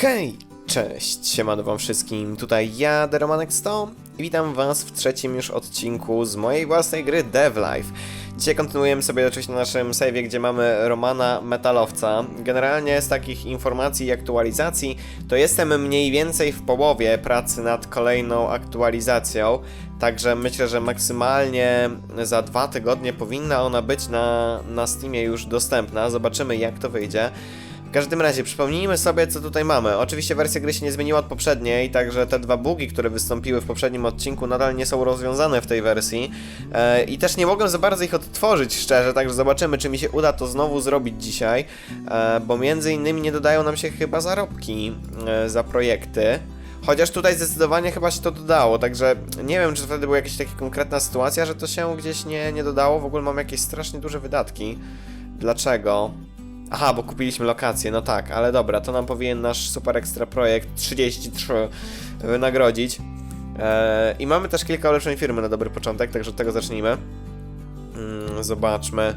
Hej, cześć, siemano wam wszystkim, tutaj ja, Deromanek 100 i witam was w trzecim już odcinku z mojej własnej gry Devlife. Dzisiaj kontynuujemy sobie oczywiście na naszym save'ie, gdzie mamy Romana Metalowca. Generalnie z takich informacji i aktualizacji, to jestem mniej więcej w połowie pracy nad kolejną aktualizacją, także myślę, że maksymalnie za dwa tygodnie powinna ona być na, na Steamie już dostępna, zobaczymy jak to wyjdzie. Każdym razie, przypomnijmy sobie, co tutaj mamy. Oczywiście wersja gry się nie zmieniła od poprzedniej, także te dwa bugi, które wystąpiły w poprzednim odcinku, nadal nie są rozwiązane w tej wersji. E, I też nie mogłem za bardzo ich odtworzyć, szczerze, także zobaczymy, czy mi się uda to znowu zrobić dzisiaj, e, bo między innymi nie dodają nam się chyba zarobki e, za projekty. Chociaż tutaj zdecydowanie chyba się to dodało, także nie wiem, czy wtedy była jakaś taka konkretna sytuacja, że to się gdzieś nie, nie dodało. W ogóle mam jakieś strasznie duże wydatki. Dlaczego? Aha, bo kupiliśmy lokację, no tak, ale dobra, to nam powinien nasz super ekstra projekt 33 wynagrodzić. Eee, I mamy też kilka ulepszeń firmy na dobry początek, także od tego zacznijmy. Mm, zobaczmy.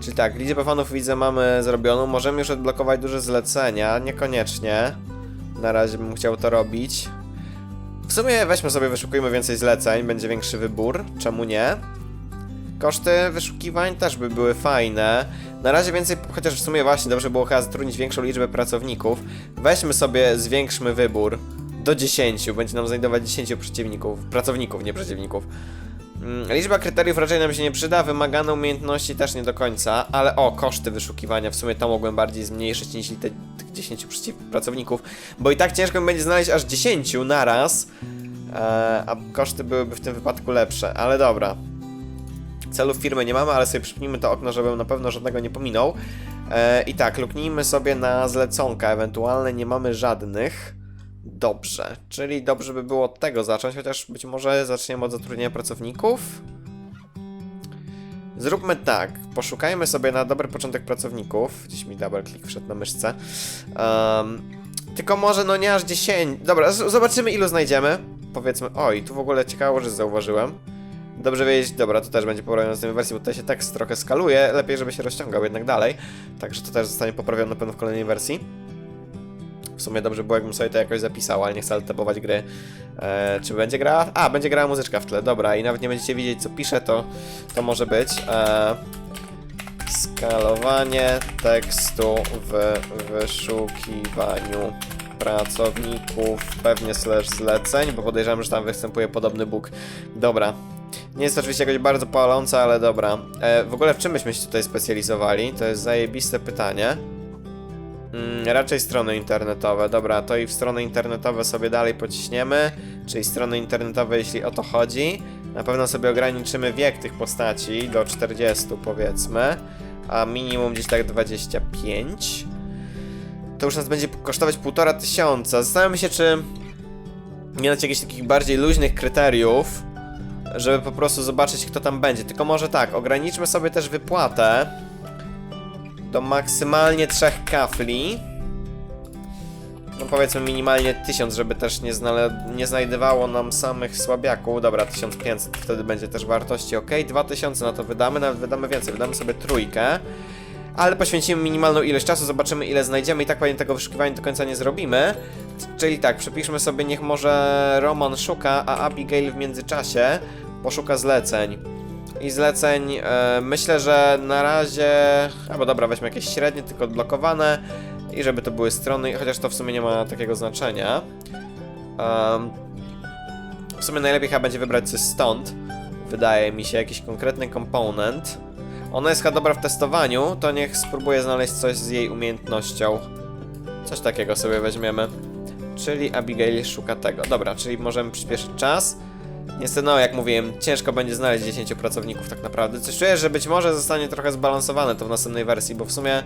Czyli tak, liczbę fanów widzę mamy zrobioną, możemy już odblokować duże zlecenia, niekoniecznie. Na razie bym chciał to robić. W sumie weźmy sobie, wyszukujmy więcej zleceń, będzie większy wybór, czemu nie? Koszty wyszukiwań też by były fajne. Na razie więcej, chociaż w sumie właśnie dobrze było chyba zatrudnić większą liczbę pracowników. Weźmy sobie, zwiększmy wybór do 10, będzie nam znajdować 10 przeciwników, pracowników, nie przeciwników. Mm, Liczba kryteriów raczej nam się nie przyda, wymagane umiejętności też nie do końca, ale o, koszty wyszukiwania, w sumie to mogłem bardziej zmniejszyć niż te, tych 10 przeciw- pracowników, bo i tak ciężko mi będzie znaleźć aż 10 naraz, e, a koszty byłyby w tym wypadku lepsze, ale dobra. Celów firmy nie mamy, ale sobie przypnijmy to okno, żebym na pewno żadnego nie pominął. E, I tak, luknijmy sobie na zleconka, ewentualne nie mamy żadnych. Dobrze, czyli dobrze by było od tego zacząć, chociaż być może zaczniemy od zatrudnienia pracowników. Zróbmy tak, poszukajmy sobie na dobry początek pracowników. Gdzieś mi double click wszedł na myszce. Em, tylko może no nie aż 10. Dobra, zobaczymy ilu znajdziemy. Powiedzmy, oj, tu w ogóle ciekawo, że zauważyłem. Dobrze wiedzieć, dobra, to też będzie poprawione z tej wersji, bo tutaj się tekst trochę skaluje, lepiej żeby się rozciągał jednak dalej. Także to też zostanie poprawione na pewno w kolejnej wersji. W sumie dobrze było, jakbym sobie to jakoś zapisał, ale nie chcę tabować gry. E, czy będzie grała? A, będzie grała muzyczka w tle, dobra, i nawet nie będziecie widzieć co pisze, to, to może być. E, skalowanie tekstu w wyszukiwaniu pracowników, pewnie slash zleceń, bo podejrzewam, że tam występuje podobny bóg. Dobra. Nie jest to oczywiście jakoś bardzo palące, ale dobra. E, w ogóle w czym byśmy się tutaj specjalizowali? To jest zajebiste pytanie. Mm, raczej strony internetowe. Dobra, to i w strony internetowe sobie dalej pociśniemy. Czyli strony internetowe, jeśli o to chodzi. Na pewno sobie ograniczymy wiek tych postaci do 40 powiedzmy. A minimum gdzieś tak 25. To już nas będzie kosztować półtora tysiąca. Zastanawiam się, czy nie dać jakichś takich bardziej luźnych kryteriów, żeby po prostu zobaczyć, kto tam będzie. Tylko może tak, ograniczmy sobie też wypłatę do maksymalnie trzech kafli. No powiedzmy minimalnie 1000, żeby też nie, nie znajdowało nam samych słabiaków. Dobra, 1500, wtedy będzie też wartości ok. 2000 na to wydamy, nawet wydamy więcej, wydamy sobie trójkę. Ale poświęcimy minimalną ilość czasu, zobaczymy ile znajdziemy i tak pewnie tego wyszukiwania do końca nie zrobimy. Czyli tak, przepiszmy sobie, niech może Roman szuka, a Abigail w międzyczasie poszuka zleceń. I zleceń e, myślę, że na razie. Albo dobra, weźmy jakieś średnie, tylko odblokowane. I żeby to były strony, chociaż to w sumie nie ma takiego znaczenia. Em, w sumie najlepiej chyba będzie wybrać coś stąd. Wydaje mi się, jakiś konkretny komponent. Ona jest chyba dobra w testowaniu, to niech spróbuję znaleźć coś z jej umiejętnością. Coś takiego sobie weźmiemy. Czyli Abigail szuka tego. Dobra, czyli możemy przyspieszyć czas. Niestety, no jak mówiłem, ciężko będzie znaleźć 10 pracowników tak naprawdę. Coś czuję, że być może zostanie trochę zbalansowane to w następnej wersji, bo w sumie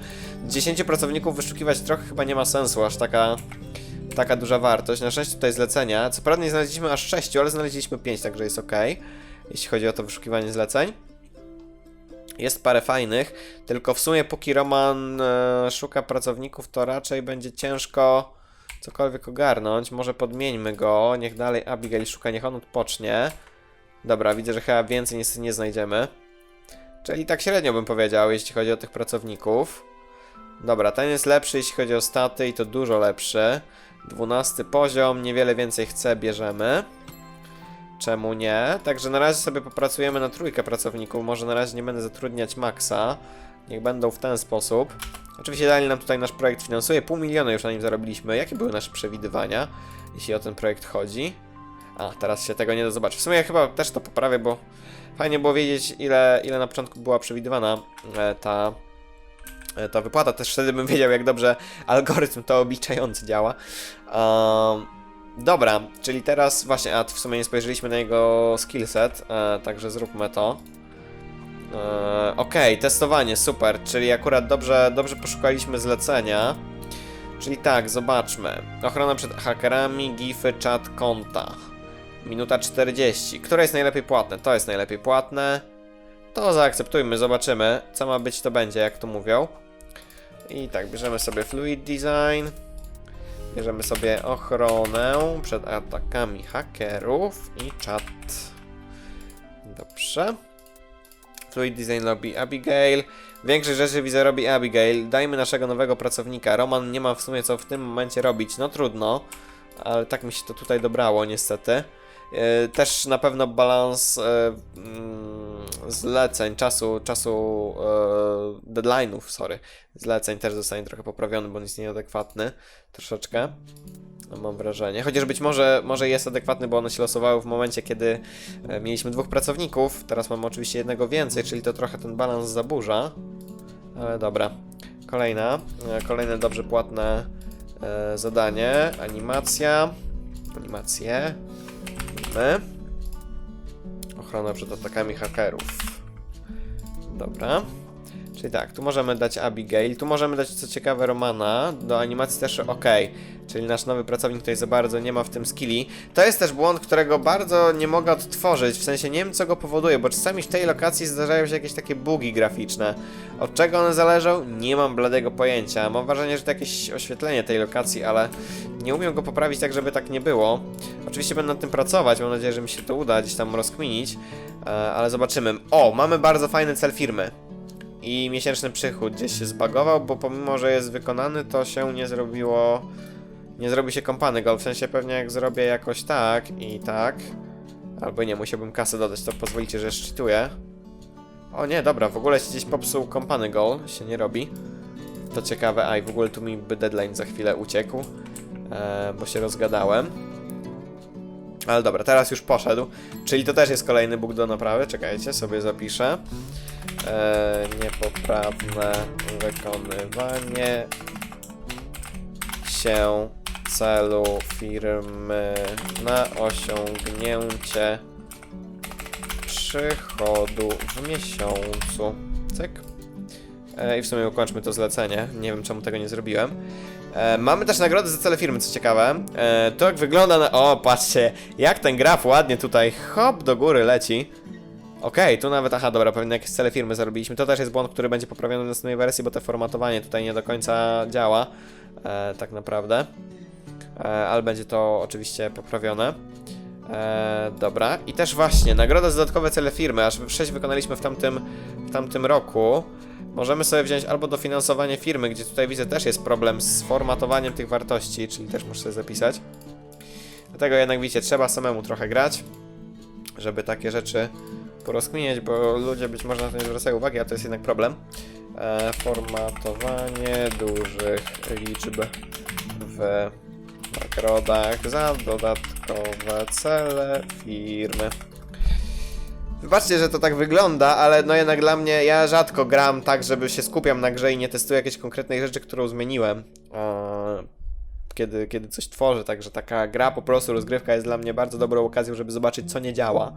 10 pracowników wyszukiwać trochę chyba nie ma sensu, aż taka, taka duża wartość. Na szczęście tutaj zlecenia. Co prawda nie znaleźliśmy aż 6, ale znaleźliśmy 5, także jest ok. Jeśli chodzi o to wyszukiwanie zleceń. Jest parę fajnych, tylko w sumie póki Roman e, szuka pracowników, to raczej będzie ciężko cokolwiek ogarnąć. Może podmieńmy go, niech dalej Abigail szuka, niech on odpocznie. Dobra, widzę, że chyba więcej niestety nie znajdziemy. Czyli tak średnio bym powiedział, jeśli chodzi o tych pracowników. Dobra, ten jest lepszy, jeśli chodzi o staty i to dużo lepszy. 12 poziom, niewiele więcej chcę, bierzemy. Czemu nie? Także na razie sobie popracujemy na trójkę pracowników. Może na razie nie będę zatrudniać Maxa. Niech będą w ten sposób. Oczywiście dalej nam tutaj nasz projekt finansuje. Pół miliona już na nim zarobiliśmy. Jakie były nasze przewidywania, jeśli o ten projekt chodzi? A, teraz się tego nie da zobaczyć. W sumie ja chyba też to poprawię, bo fajnie było wiedzieć, ile, ile na początku była przewidywana e, ta, e, ta wypłata. Też wtedy bym wiedział, jak dobrze algorytm to obliczający działa. Um, dobra, czyli teraz właśnie, a w sumie nie spojrzeliśmy na jego skillset, e, także zróbmy to. E, Okej, testowanie, super, czyli akurat dobrze, dobrze poszukaliśmy zlecenia. Czyli tak, zobaczmy. Ochrona przed hakerami, gify, czat, konta. Minuta 40. Które jest najlepiej płatne? To jest najlepiej płatne. To zaakceptujmy, zobaczymy. Co ma być, to będzie, jak to mówią. I tak, bierzemy sobie Fluid Design. Bierzemy sobie ochronę przed atakami hakerów i czat. Dobrze. Fluid Design robi Abigail. Większość rzeczy widzę robi Abigail. Dajmy naszego nowego pracownika. Roman nie ma w sumie co w tym momencie robić. No trudno, ale tak mi się to tutaj dobrało niestety. Yy, Też na pewno balans yy, mm, zleceń, czasu, czasu yy, deadline'ów, sorry, zleceń też zostanie trochę poprawiony, bo on jest nieadekwatny troszeczkę. Mam wrażenie. Chociaż być może, może jest adekwatny, bo one się losowały w momencie, kiedy e, mieliśmy dwóch pracowników. Teraz mamy oczywiście jednego więcej, czyli to trochę ten balans zaburza. Ale dobra. Kolejna. e, Kolejne dobrze płatne e, zadanie. Animacja. Animacje. Ochrona przed atakami hakerów. Dobra. Czyli tak, tu możemy dać Abigail, tu możemy dać co ciekawe Romana, do animacji też ok. Czyli nasz nowy pracownik tutaj za bardzo nie ma w tym skilli. To jest też błąd, którego bardzo nie mogę odtworzyć, w sensie nie wiem co go powoduje, bo czasami w tej lokacji zdarzają się jakieś takie bugi graficzne. Od czego one zależą? Nie mam bladego pojęcia. Mam wrażenie, że to jakieś oświetlenie tej lokacji, ale nie umiem go poprawić tak, żeby tak nie było. Oczywiście będę nad tym pracować, mam nadzieję, że mi się to uda gdzieś tam rozkminić, e, ale zobaczymy. O, mamy bardzo fajny cel firmy i miesięczny przychód gdzieś się zbagował, bo pomimo, że jest wykonany, to się nie zrobiło. Nie zrobi się kompany goal. W sensie pewnie jak zrobię jakoś tak i tak. Albo nie, musiałbym kasę dodać, to pozwolicie, że szczytuję. O nie, dobra, w ogóle się gdzieś popsuł kompany goal, się nie robi. To ciekawe, a i w ogóle tu mi by deadline za chwilę uciekł, e, bo się rozgadałem. Ale dobra, teraz już poszedł. Czyli to też jest kolejny bóg do naprawy. Czekajcie, sobie zapiszę. E, niepoprawne wykonywanie się celu firmy na osiągnięcie przychodu w miesiącu. Cyk. E, I w sumie ukończmy to zlecenie. Nie wiem czemu tego nie zrobiłem. E, mamy też nagrody za cele firmy, co ciekawe. E, to jak wygląda na... O, patrzcie, jak ten graf ładnie tutaj hop do góry leci. Okej, tu nawet, aha, dobra, pewnie jakieś cele firmy zarobiliśmy. To też jest błąd, który będzie poprawiony w następnej wersji, bo te formatowanie tutaj nie do końca działa, e, tak naprawdę. E, ale będzie to oczywiście poprawione. E, dobra, i też właśnie, nagroda za dodatkowe cele firmy, aż 6 wykonaliśmy w tamtym, w tamtym roku. Możemy sobie wziąć albo dofinansowanie firmy, gdzie tutaj widzę też jest problem z formatowaniem tych wartości, czyli też muszę sobie zapisać. Dlatego jednak widzicie, trzeba samemu trochę grać, żeby takie rzeczy porozkminiać, bo ludzie być może na to nie zwracają uwagi, a to jest jednak problem. E, formatowanie dużych liczb w nagrodach za dodatkowe cele firmy. Wybaczcie, że to tak wygląda, ale no jednak dla mnie, ja rzadko gram tak, żeby się skupiam na grze i nie testuję jakiejś konkretnej rzeczy, którą zmieniłem. E, kiedy, kiedy coś tworzę, także taka gra, po prostu rozgrywka jest dla mnie bardzo dobrą okazją, żeby zobaczyć, co nie działa.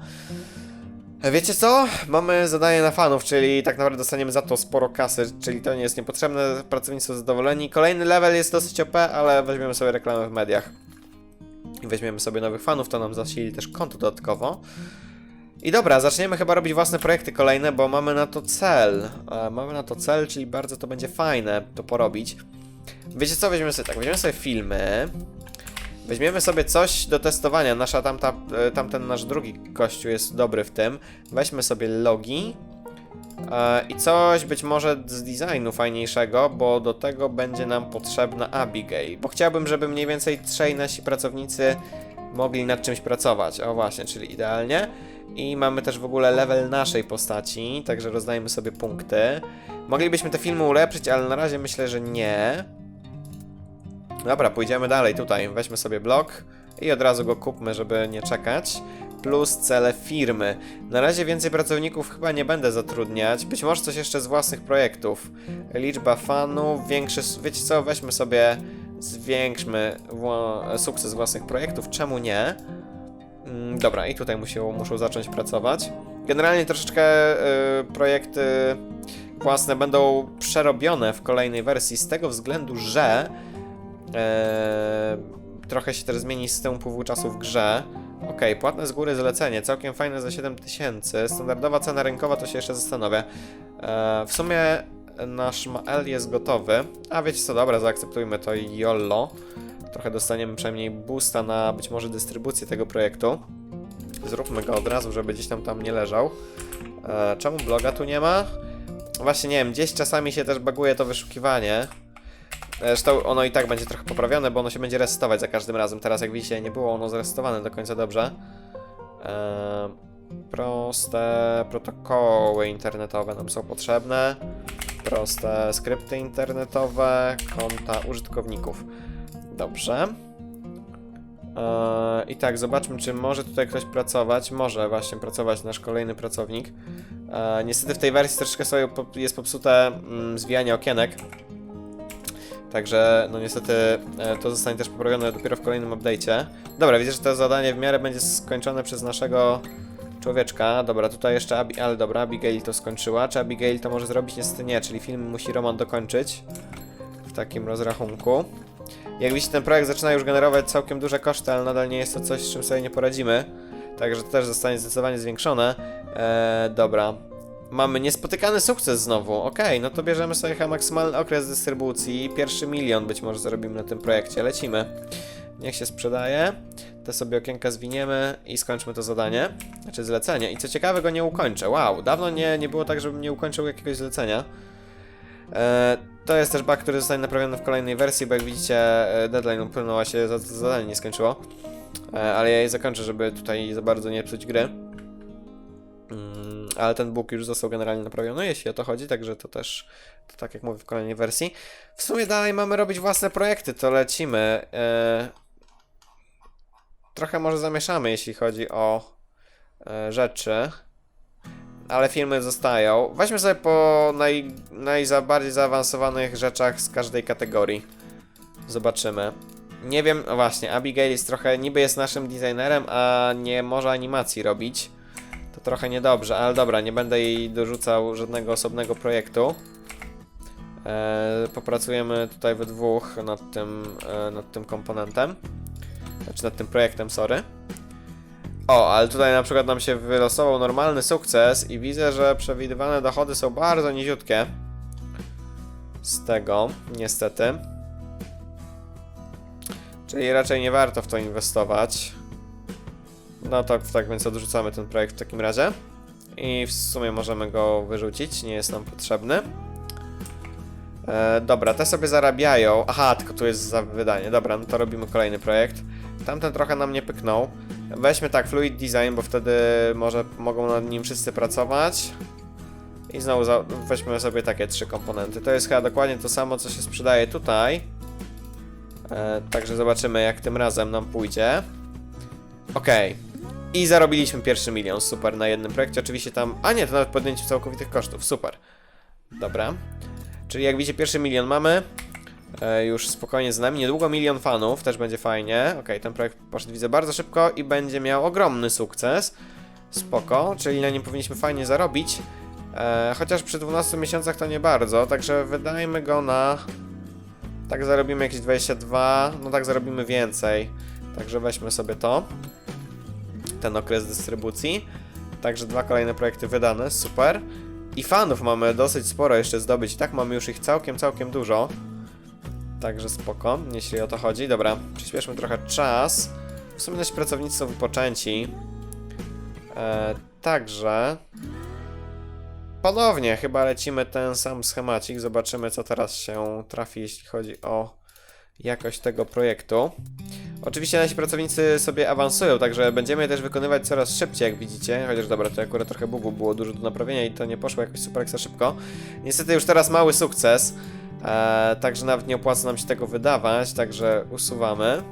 Wiecie co? Mamy zadanie na fanów, czyli tak naprawdę dostaniemy za to sporo kasy, czyli to nie jest niepotrzebne, pracownicy są zadowoleni. Kolejny level jest dosyć OP, ale weźmiemy sobie reklamę w mediach. I weźmiemy sobie nowych fanów, to nam zasili też konto dodatkowo. I dobra, zaczniemy chyba robić własne projekty kolejne, bo mamy na to cel. E, mamy na to cel, czyli bardzo to będzie fajne to porobić. Wiecie co? Weźmiemy sobie tak, weźmiemy sobie filmy. Weźmiemy sobie coś do testowania. Nasza tamta, e, tamten nasz drugi gościu jest dobry w tym. Weźmy sobie logi. E, I coś być może z designu fajniejszego, bo do tego będzie nam potrzebna Abigail. Bo chciałbym, żeby mniej więcej trzej nasi pracownicy mogli nad czymś pracować. O właśnie, czyli idealnie. I mamy też w ogóle level naszej postaci, także rozdajemy sobie punkty. Moglibyśmy te filmy ulepszyć, ale na razie myślę, że nie. Dobra, pójdziemy dalej tutaj. Weźmy sobie blok i od razu go kupmy, żeby nie czekać. Plus cele firmy. Na razie więcej pracowników chyba nie będę zatrudniać. Być może coś jeszcze z własnych projektów. Liczba fanów, większy. Wiecie co, weźmy sobie. Zwiększmy sukces własnych projektów. Czemu nie? Mm, Dobra, i tutaj muszą, muszą zacząć pracować. Generalnie troszeczkę y, projekty własne będą przerobione w kolejnej wersji z tego względu, że e, trochę się też zmieni system upływu czasu w grze. Okej, płatne z góry zlecenie, całkiem fajne za 7000. Standardowa cena rynkowa to się jeszcze zastanowię. E, w sumie nasz Mael jest gotowy. A wiecie co, dobra, zaakceptujmy to YOLO. Trochę dostaniemy przynajmniej boosta na być może dystrybucję tego projektu. Zróbmy go od razu, żeby gdzieś tam tam nie leżał. E, czemu bloga tu nie ma? Właśnie nie wiem, gdzieś czasami się też baguje to wyszukiwanie. Zresztą ono i tak będzie trochę poprawione, bo ono się będzie resetować za każdym razem. Teraz jak widzicie nie było ono zresetowane do końca dobrze. Eee, proste protokoły internetowe nam są potrzebne. Proste skrypty internetowe, konta użytkowników. Dobrze. Eee, I tak, zobaczmy, czy może tutaj ktoś pracować. Może właśnie pracować nasz kolejny pracownik. Eee, niestety w tej wersji troszeczkę sobie jest popsute mm, zwijanie okienek. Także, no niestety, e, to zostanie też poprawione dopiero w kolejnym update'cie. Dobra, widzę, że to zadanie w miarę będzie skończone przez naszego człowieczka. Dobra, tutaj jeszcze Abi ale dobra, Abigail to skończyła. Czy Abigail to może zrobić? Niestety nie, czyli film musi Roman dokończyć w takim rozrachunku. Jak widzicie, ten projekt zaczyna już generować całkiem duże koszty, ale nadal nie jest to coś, z czym sobie nie poradzimy. Także to też zostanie zdecydowanie zwiększone. Eee, dobra. Mamy niespotykany sukces znowu. Okej, no to bierzemy sobie chyba maksymalny okres dystrybucji. Pierwszy milion być może zarobimy na tym projekcie. Lecimy. Niech się sprzedaje. Te sobie okienka zwiniemy i skończmy to zadanie. Znaczy zlecenie. I co ciekawe, go nie ukończę. Wow, dawno nie, nie było tak, żebym nie ukończył jakiegoś zlecenia. E, to jest też bug, który zostanie naprawiony w kolejnej wersji, bo jak widzicie, e, deadline upłynął, a się za- zadanie nie skończyło. E, ale ja je zakończę, żeby tutaj za bardzo nie psuć gry. Ale ten bóg już został generalnie naprawiony, jeśli o to chodzi, także to też, to tak jak mówię w kolejnej wersji. W sumie dalej mamy robić własne projekty, to lecimy. E, trochę może zamieszamy, jeśli chodzi o e, rzeczy, ale filmy zostają. Weźmy sobie po naj, najbardziej zaawansowanych rzeczach z każdej kategorii. Zobaczymy. Nie wiem, no właśnie, Abigail jest trochę, niby jest naszym designerem, a nie może animacji robić. To trochę niedobrze, ale dobra, nie będę jej dorzucał żadnego osobnego projektu. E, popracujemy tutaj we dwóch nad tym, e, nad tym komponentem. Znaczy nad tym projektem, sorry. O, ale tutaj na przykład nam się wylosował normalny sukces i widzę, że przewidywane dochody są bardzo niziutkie. Z tego, niestety. Czyli raczej nie warto w to inwestować. No to tak więc odrzucamy ten projekt w takim razie. I w sumie możemy go wyrzucić, nie jest nam potrzebny. E, dobra, te sobie zarabiają. Aha, tylko tu jest wydanie. Dobra, no to robimy kolejny projekt. Tamten trochę nam nie pyknął. Weźmy tak Fluid Design, bo wtedy może mogą nad nim wszyscy pracować. I znowu weźmy sobie takie trzy komponenty. To jest chyba dokładnie to samo, co się sprzedaje tutaj. E, także zobaczymy, jak tym razem nam pójdzie. Okej. I zarobiliśmy pierwszy milion, super, na jednym projekcie. Oczywiście tam... A nie, to nawet podjęcie całkowitych kosztów, super. Dobra. Czyli jak widzicie, pierwszy milion mamy. E, już spokojnie z nami. Niedługo milion fanów, też będzie fajnie. Okej, ten projekt poszedł, widzę, bardzo szybko i będzie miał ogromny sukces. Spoko, czyli na nim powinniśmy fajnie zarobić. E, chociaż przy 12 miesiącach to nie bardzo, także wydajmy go na... Tak zarobimy jakieś 22, no tak zarobimy więcej. Także weźmy sobie to. Ten okres dystrybucji. Także dwa kolejne projekty wydane, super. I fanów mamy dosyć sporo jeszcze zdobyć. I tak mamy już ich całkiem, całkiem dużo. Także spoko, jeśli o to chodzi. Dobra, przyspieszmy trochę czas. W sumie nasi pracownicy są wypoczęci. E, także... ponownie chyba lecimy ten sam schemacik. Zobaczymy, co teraz się trafi, jeśli chodzi o jakość tego projektu. Oczywiście nasi pracownicy sobie awansują, także będziemy je też wykonywać coraz szybciej, jak widzicie. Chociaż dobra, to akurat trochę bugów było dużo do naprawienia i to nie poszło jakoś super ekstra szybko. Niestety już teraz mały sukces, e, także nawet nie opłaca nam się tego wydawać, także usuwamy.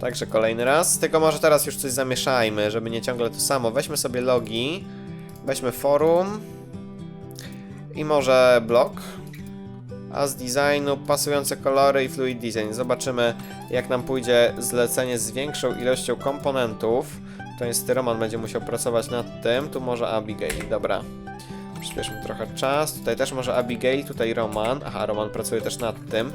Także kolejny raz. Tylko może teraz już coś zamieszajmy, żeby nie ciągle to samo. Weźmy sobie logi, weźmy forum i może blog. A z designu pasujące kolory i fluid design. Zobaczymy, jak nam pójdzie zlecenie z większą ilością komponentów. To jest Roman będzie musiał pracować nad tym. Tu może Abigail, dobra. Przyspieszmy trochę czas. Tutaj też może Abigail, tutaj Roman. Aha, Roman pracuje też nad tym.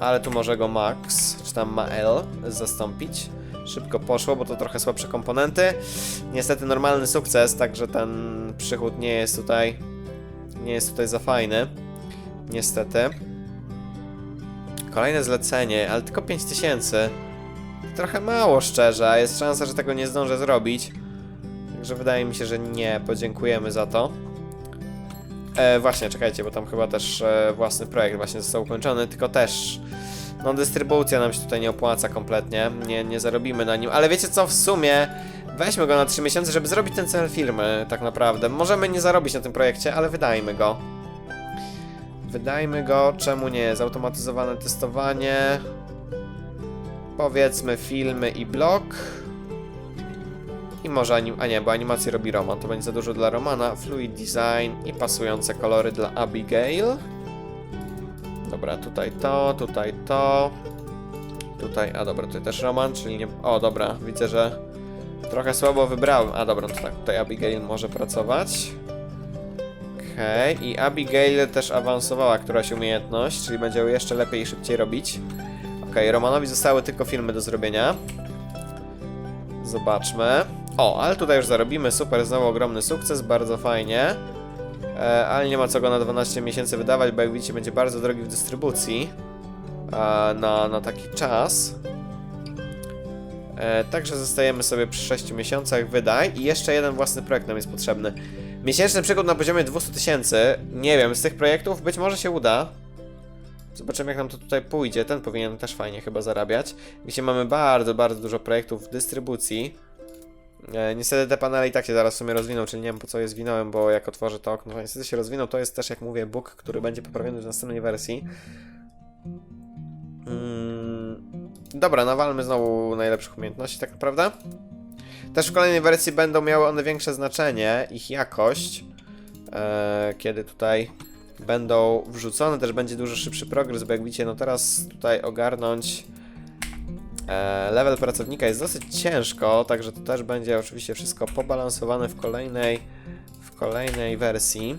Ale tu może go Max, czy tam Mael zastąpić. Szybko poszło, bo to trochę słabsze komponenty. Niestety normalny sukces, także ten przychód nie jest tutaj nie jest tutaj za fajny. Niestety. Kolejne zlecenie, ale tylko 5000. Trochę mało szczerze, a jest szansa, że tego nie zdążę zrobić. Także wydaje mi się, że nie. Podziękujemy za to. E, właśnie, czekajcie, bo tam chyba też e, własny projekt właśnie został ukończony, tylko też no dystrybucja nam się tutaj nie opłaca kompletnie, nie, nie zarobimy na nim, ale wiecie co, w sumie weźmy go na 3 miesiące, żeby zrobić ten cel firmy, tak naprawdę. Możemy nie zarobić na tym projekcie, ale wydajmy go. Wydajmy go, czemu nie? Zautomatyzowane testowanie. Powiedzmy filmy i blog. I może anim... A nie, bo animację robi Roman, to będzie za dużo dla Romana. Fluid design i pasujące kolory dla Abigail. Dobra, tutaj to, tutaj to. Tutaj, a dobra, tutaj też Roman, czyli nie... O, dobra, widzę, że trochę słabo wybrałem. A dobra, to tak, tutaj Abigail może pracować. Okej, i Abigail też awansowała któraś umiejętność, czyli będzie ją jeszcze lepiej i szybciej robić. Okej, Romanowi zostały tylko filmy do zrobienia. Zobaczmy. O, ale tutaj już zarobimy, super, znowu ogromny sukces, bardzo fajnie. E, ale nie ma co go na 12 miesięcy wydawać, bo jak widzicie będzie bardzo drogi w dystrybucji e, na, na taki czas. E, także zostajemy sobie przy 6 miesiącach, wydaj. I jeszcze jeden własny projekt nam jest potrzebny. Miesięczny przykład na poziomie 200 tysięcy. Nie wiem, z tych projektów być może się uda. Zobaczymy jak nam to tutaj pójdzie. Ten powinien też fajnie chyba zarabiać. Widzicie, mamy bardzo, bardzo dużo projektów w dystrybucji. E, niestety te panele i tak się zaraz w sumie rozwiną, czyli nie wiem po co je zwinąłem, bo jak otworzę to okno, to niestety się rozwinął. To jest też, jak mówię, bug, który będzie poprawiony w następnej wersji. Mm, dobra, nawalmy znowu najlepszych umiejętności, tak naprawdę. Też w kolejnej wersji będą miały one większe znaczenie, ich jakość, e, kiedy tutaj będą wrzucone, też będzie dużo szybszy progres, bo jak widzicie, no teraz tutaj ogarnąć e, level pracownika jest dosyć ciężko, także to też będzie oczywiście wszystko pobalansowane w kolejnej, w kolejnej wersji.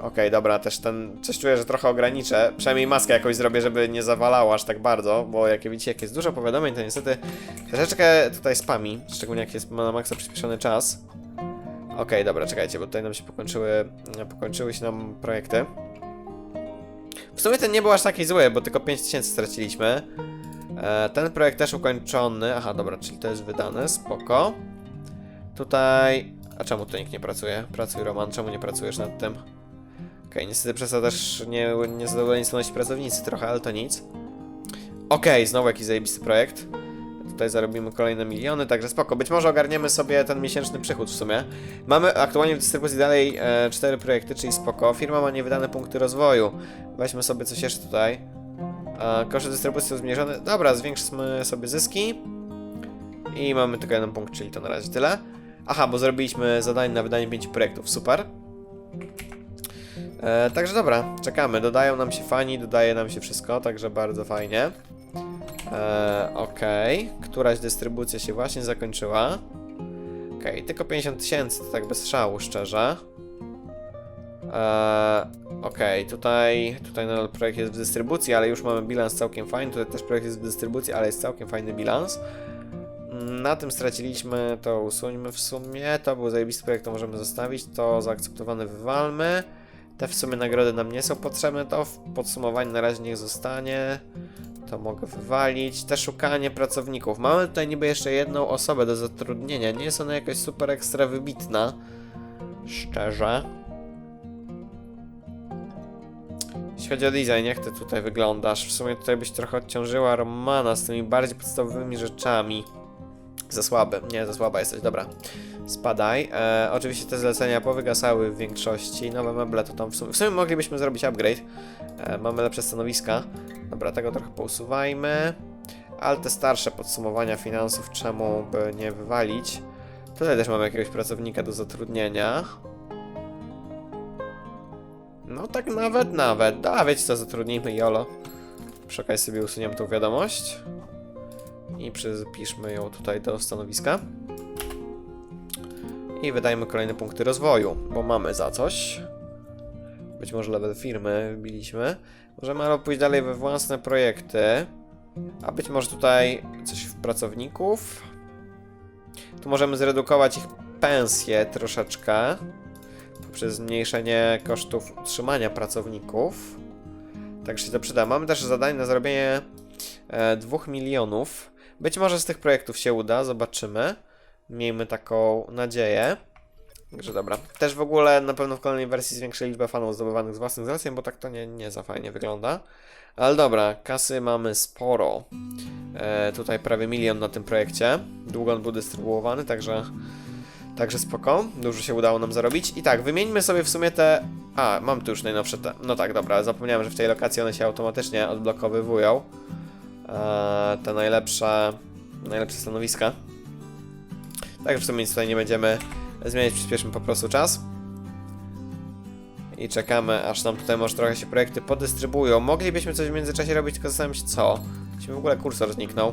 Okej, dobra, też ten, coś czuję, że trochę ograniczę, przynajmniej maskę jakoś zrobię, żeby nie zawalało aż tak bardzo, bo jak widzicie, jak jest dużo powiadomień, to niestety troszeczkę tutaj spami, szczególnie jak jest na maksa przyspieszony czas. Okej, dobra, czekajcie, bo tutaj nam się pokończyły, pokończyły się nam projekty. W sumie ten nie był aż taki zły, bo tylko 5000 straciliśmy. E, ten projekt też ukończony. Aha, dobra, czyli to jest wydane, spoko. Tutaj... A czemu tutaj nikt nie pracuje? Pracuj, Roman, czemu nie pracujesz nad tym? Okej, niestety przez też nie, niezadowoleni pracownicy trochę, ale to nic. Okej, znowu jakiś zajebisty projekt. Tutaj zarobimy kolejne miliony, także spoko. Być może ogarniemy sobie ten miesięczny przychód w sumie. Mamy aktualnie w dystrybucji dalej e, cztery projekty, czyli spoko. Firma ma niewydane punkty rozwoju. Weźmy sobie coś jeszcze tutaj. E, koszty dystrybucji są zmniejszone. Dobra, zwiększmy sobie zyski. I mamy tylko jeden punkt, czyli to na razie tyle. Aha, bo zrobiliśmy zadanie na wydanie 5 projektów, super. E, także dobra, czekamy. Dodają nam się fani, dodaje nam się wszystko, także bardzo fajnie. E, Okej, któraś dystrybucja się właśnie zakończyła. Okej, tylko 50 tysięcy, tak bez szału, szczerze. E, Okej, tutaj, tutaj nadal projekt jest w dystrybucji, ale już mamy bilans całkiem fajny. Tutaj też projekt jest w dystrybucji, ale jest całkiem fajny bilans. Mm, Na tym straciliśmy, to usuńmy w sumie. To był zajebisty projekt, to możemy zostawić. To zaakceptowane wywalmy. Te w sumie nagrody nam nie są potrzebne, to w podsumowaniu na razie niech zostanie. To mogę wywalić. Te szukanie pracowników. Mamy tutaj niby jeszcze jedną osobę do zatrudnienia. Nie jest ona jakoś super ekstra wybitna. Szczerze. Jeśli chodzi o design, jak ty tutaj wyglądasz? W sumie tutaj byś trochę odciążyła Romana z tymi bardziej podstawowymi rzeczami. Za słaby. Nie, za słaba jesteś, dobra. Spadaj. E, oczywiście te zlecenia powygasały w większości. Nowe meble to tam w sumie, w sumie moglibyśmy zrobić upgrade. E, mamy lepsze stanowiska. Dobra, tego trochę pousuwajmy. Ale te starsze podsumowania finansów czemu by nie wywalić? Tutaj też mamy jakiegoś pracownika do zatrudnienia. No tak nawet, nawet. Da, wiecie co, zatrudnijmy Jolo. Przy okazji sobie usuniemy tą wiadomość. I przypiszmy ją tutaj do stanowiska. I wydajmy kolejne punkty rozwoju, bo mamy za coś. Być może level firmy wbiliśmy. Możemy albo pójść dalej we własne projekty. A być może tutaj coś w pracowników. Tu możemy zredukować ich pensję troszeczkę. Poprzez zmniejszenie kosztów utrzymania pracowników. Także się to przyda. Mamy też zadanie na zrobienie e, 2 milionów. Być może z tych projektów się uda, zobaczymy. Miejmy taką nadzieję. Także dobra. Też w ogóle na pewno w kolejnej wersji zwiększę liczbę fanów zdobywanych z własnych zleceń, bo tak to nie, nie za fajnie wygląda. Ale dobra, kasy mamy sporo. E, tutaj prawie milion na tym projekcie. Długo on był dystrybuowany, także, także spoko. Dużo się udało nam zarobić. I tak, wymieńmy sobie w sumie te... A, mam tu już najnowsze te... No tak, dobra, zapomniałem, że w tej lokacji one się automatycznie odblokowywują. E, te najlepsze, najlepsze stanowiska. Także w sumie nic tutaj nie będziemy zmieniać, przyspieszymy po prostu czas. I czekamy, aż nam tutaj może trochę się projekty podystrybują. Moglibyśmy coś w międzyczasie robić, tylko zastanawiam się co. Czy w ogóle kursor zniknął.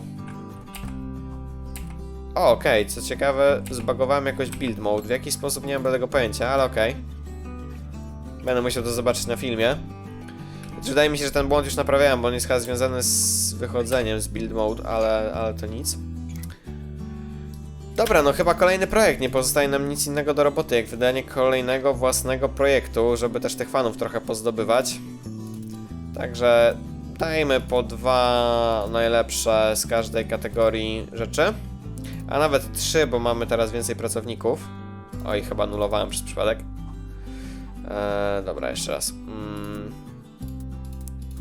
O, okej, co ciekawe, zbagowałem jakoś build mode. W jaki sposób nie mam tego pojęcia, ale okej. Będę musiał to zobaczyć na filmie. Wydaje mi się, że ten błąd już naprawiałem, bo on jest chyba związany z wychodzeniem z build mode, ale, ale to nic. Dobra, no chyba kolejny projekt. Nie pozostaje nam nic innego do roboty, jak wydanie kolejnego własnego projektu, żeby też tych fanów trochę pozdobywać. Także dajmy po dwa najlepsze z każdej kategorii rzeczy. A nawet trzy, bo mamy teraz więcej pracowników. Oj, chyba nulowałem przez przypadek. Eee, dobra, jeszcze raz. Mm.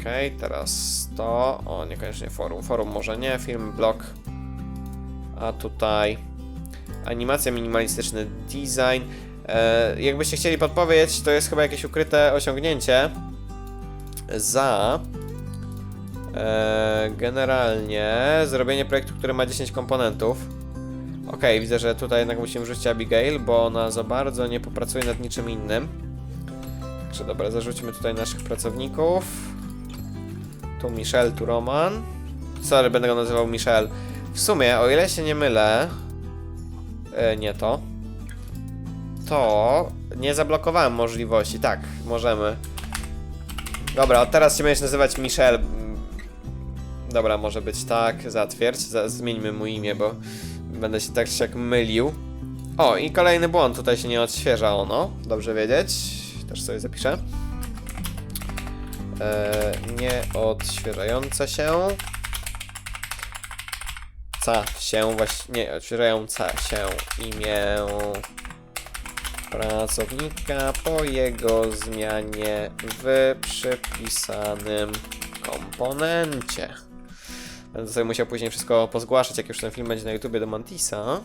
Okej, teraz to. O, niekoniecznie forum. Forum może nie, film, blog. A tutaj animacja, minimalistyczny design. E, jakbyście chcieli podpowiedź, to jest chyba jakieś ukryte osiągnięcie za e, generalnie zrobienie projektu, który ma 10 komponentów. Ok, widzę, że tutaj jednak musimy wrzucić Abigail, bo ona za bardzo nie popracuje nad niczym innym. Także dobra, zarzućmy tutaj naszych pracowników. Tu Michel, tu Roman. Sorry, będę go nazywał Michel. W sumie, o ile się nie mylę, e, nie to, to nie zablokowałem możliwości. Tak, możemy. Dobra, od teraz się będziesz nazywać Michel. Dobra, może być tak, zatwierdź, za, zmieńmy mu imię, bo będę się tak siak mylił. O, i kolejny błąd, tutaj się nie odświeża ono, dobrze wiedzieć, też sobie zapiszę. E, nie odświeżające się. Ca się właśnie, nie, odświeżająca się imię pracownika po jego zmianie w przypisanym komponencie. Będę sobie musiał później wszystko pozgłaszać, jak już ten film będzie na YouTubie do Mantisa.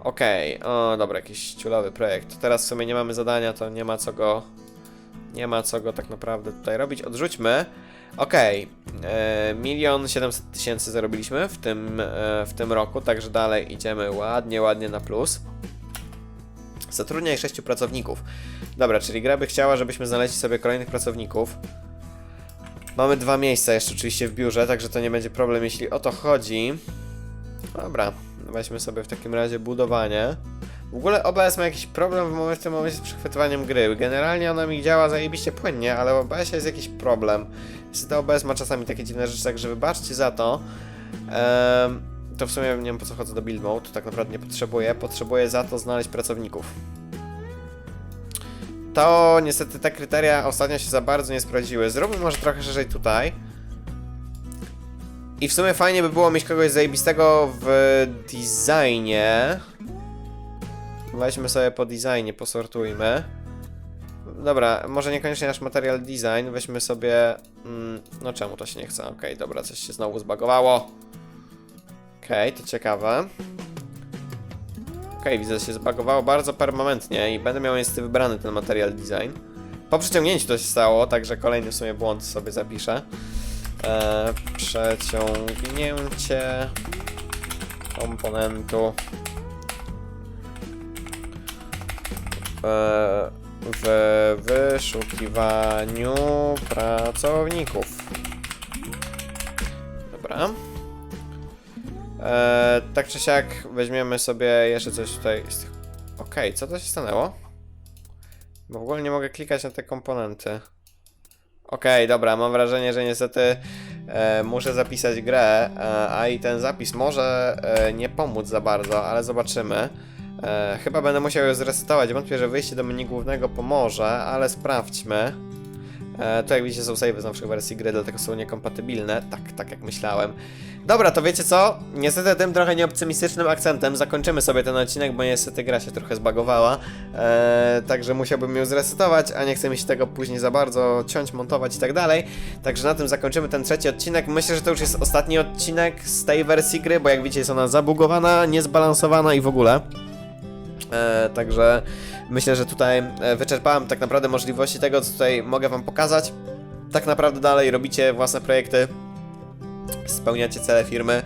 Okej, o dobra, jakiś ciulowy projekt. Teraz w sumie nie mamy zadania, to nie ma co go... Nie ma co go tak naprawdę tutaj robić. Odrzućmy. Okej, e, milion siedemset tysięcy zarobiliśmy w tym, e, w tym roku, także dalej idziemy ładnie, ładnie na plus. Zatrudniaj sześciu pracowników. Dobra, czyli gra by chciała, żebyśmy znaleźli sobie kolejnych pracowników. Mamy dwa miejsca jeszcze oczywiście w biurze, także to nie będzie problem, jeśli o to chodzi. Dobra, weźmy sobie w takim razie budowanie. W ogóle OBS ma jakiś problem w, momencie, w momencie z przechwytywaniem gry. Generalnie ona mi działa zajebiście płynnie, ale w OBS jest jakiś problem. Niestety OBS ma czasami takie dziwne rzeczy, także wybaczcie za to. Ehm, to w sumie nie wiem po co chodzę do build mode, tak naprawdę nie potrzebuję. Potrzebuję za to znaleźć pracowników. To niestety te kryteria ostatnio się za bardzo nie sprawdziły. Zróbmy może trochę szerzej tutaj. I w sumie fajnie by było mieć kogoś zajebistego w designie. Weźmy sobie po designie, posortujmy. Dobra, może niekoniecznie nasz material design, weźmy sobie... Mm, no czemu to się nie chce? Okej, dobra, coś się znowu zbagowało. Okej, to ciekawe. Okej, widzę, że się zbagowało bardzo permanentnie i będę miał niestety wybrany ten material design. Po przeciągnięciu to się stało, także kolejny w sumie błąd sobie zapiszę. Eee, przeciągnięcie komponentu w, w wyszukiwaniu pracowników. Dobra. Eee, tak czy siak weźmiemy sobie jeszcze coś tutaj z tych... Okej, co to się stanęło? Bo w ogóle nie mogę klikać na te komponenty. Okej, dobra, mam wrażenie, że niestety e, muszę zapisać grę, e, a i ten zapis może e, nie pomóc za bardzo, ale zobaczymy. E, chyba będę musiał ją zresetować. Wątpię, że wyjście do menu głównego pomoże, ale sprawdźmy. E, to jak widzicie są save z nowszych wersji gry, dlatego są niekompatybilne. Tak, tak jak myślałem. Dobra, to wiecie co? Niestety tym trochę nieoptymistycznym akcentem zakończymy sobie ten odcinek, bo niestety gra się trochę zbagowała. E, także musiałbym ją zresetować, a nie chcę mi się tego później za bardzo ciąć, montować i tak dalej. Także na tym zakończymy ten trzeci odcinek. Myślę, że to już jest ostatni odcinek z tej wersji gry, bo jak widzicie jest ona zabugowana, niezbalansowana i w ogóle. E, także myślę, że tutaj e, wyczerpałem tak naprawdę możliwości tego, co tutaj mogę wam pokazać. Tak naprawdę dalej robicie własne projekty, spełniacie cele firmy.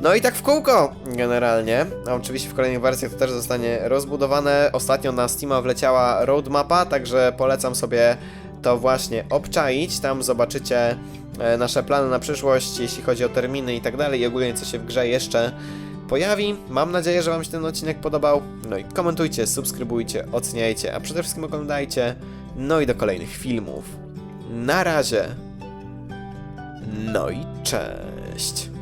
No i tak w kółko generalnie. A oczywiście w kolejnych wersjach to też zostanie rozbudowane. Ostatnio na Steama wleciała roadmapa, także polecam sobie to właśnie obczaić. Tam zobaczycie e, nasze plany na przyszłość, jeśli chodzi o terminy i tak dalej i ogólnie co się w grze jeszcze pojawi. Mam nadzieję, że Wam się ten odcinek podobał. No i komentujcie, subskrybujcie, oceniajcie, a przede wszystkim oglądajcie. No i do kolejnych filmów. Na razie. No i cześć.